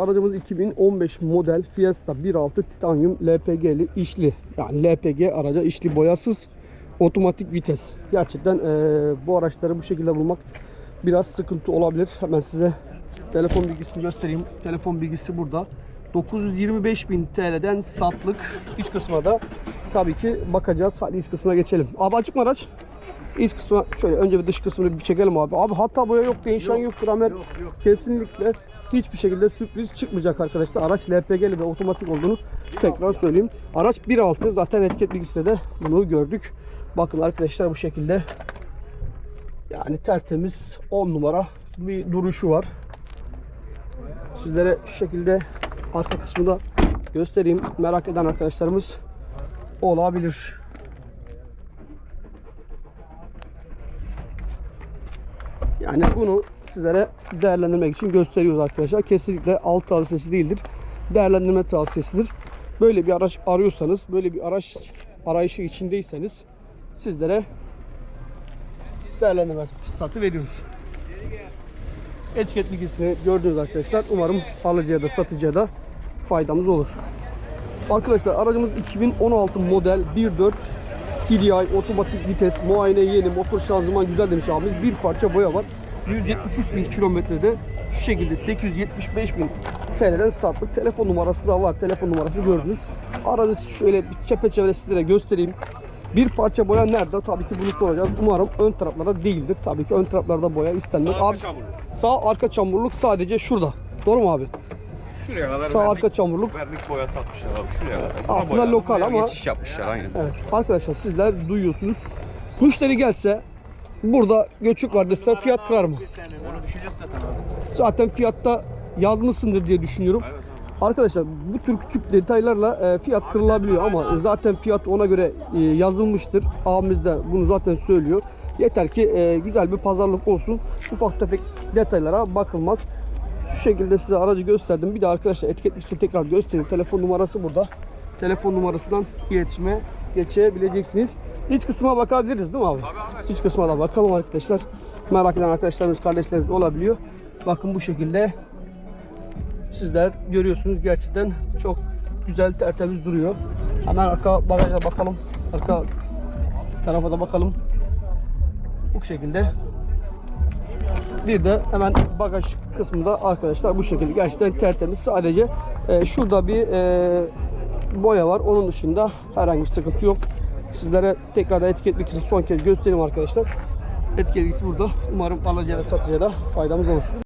aracımız 2015 model Fiesta 1.6 Titanium LPG'li işli. Yani LPG araca işli boyasız otomatik vites. Gerçekten eee, bu araçları bu şekilde bulmak biraz sıkıntı olabilir. Hemen size telefon bilgisini göstereyim. Telefon bilgisi burada. 925.000 TL'den satlık. İç kısma da tabii ki bakacağız. Hadi iç kısmına geçelim. Abi açık mı araç? İç kısmına şöyle önce bir dış kısmını bir çekelim abi. Abi hatta boya yok, değişen yok, gramer kesinlikle hiçbir şekilde sürpriz çıkmayacak arkadaşlar. Araç LPG'li ve otomatik olduğunu tekrar söyleyeyim. Araç 1.6 zaten etiket bilgisinde de bunu gördük. Bakın arkadaşlar bu şekilde yani tertemiz 10 numara bir duruşu var. Sizlere şu şekilde arka kısmını da göstereyim. Merak eden arkadaşlarımız olabilir. Yani bunu sizlere değerlendirmek için gösteriyoruz arkadaşlar. Kesinlikle alt tavsiyesi değildir. Değerlendirme tavsiyesidir. Böyle bir araç arıyorsanız, böyle bir araç arayışı içindeyseniz sizlere değerlendirme fırsatı veriyoruz. Etiket bilgisini gördünüz arkadaşlar. Umarım alıcıya da satıcıya da faydamız olur. Arkadaşlar aracımız 2016 model 1.4 TDI otomatik vites, muayene yeni, motor şanzıman güzel demiş abimiz. Bir parça boya var. 173 bin kilometrede şu şekilde 875 bin TL'den sattık. Telefon numarası da var. Telefon numarası gördünüz. Aracı şöyle bir çepeçevre sizlere göstereyim. Bir parça boya nerede? Tabii ki bunu soracağız. Umarım ön taraflarda değildir. Tabii ki ön taraflarda boya istenmez. Abi, sağ arka çamurluk sadece şurada. Doğru mu abi? Şuraya kadar Sağ vernik, arka çamurluk. vernik boya satmışlar abi şuraya kadar. Aslında Boya- lokal ama- Geçiş yapmışlar aynen. Evet. Arkadaşlar sizler duyuyorsunuz. Müşteri gelse burada göçük var dese fiyat kırar mı? Onu düşeceğiz zaten abi. Zaten fiyatta yazmışsındır diye düşünüyorum. Evet Arkadaşlar bu tür küçük detaylarla e, fiyat kırılabiliyor ama zaten fiyat ona göre e, yazılmıştır. Abimiz de bunu zaten söylüyor. Yeter ki e, güzel bir pazarlık olsun. Ufak tefek detaylara bakılmaz. Şu şekilde size aracı gösterdim. Bir de arkadaşlar etiket tekrar göstereyim. Telefon numarası burada. Telefon numarasından iletişime geçebileceksiniz. İç kısma bakabiliriz değil mi abi? İç kısma da bakalım arkadaşlar. Merak eden arkadaşlarımız, kardeşlerimiz olabiliyor. Bakın bu şekilde sizler görüyorsunuz gerçekten çok güzel tertemiz duruyor. Hemen arka bagaja bakalım. Arka tarafa da bakalım. Bu şekilde. Bir de hemen bagaj kısmında arkadaşlar bu şekilde gerçekten tertemiz. Sadece e, şurada bir e, boya var. Onun dışında herhangi bir sıkıntı yok. Sizlere tekrar da etiket bilgisi son kez göstereyim arkadaşlar. Etiket burada. Umarım alıcıya satıcıya da faydamız olur.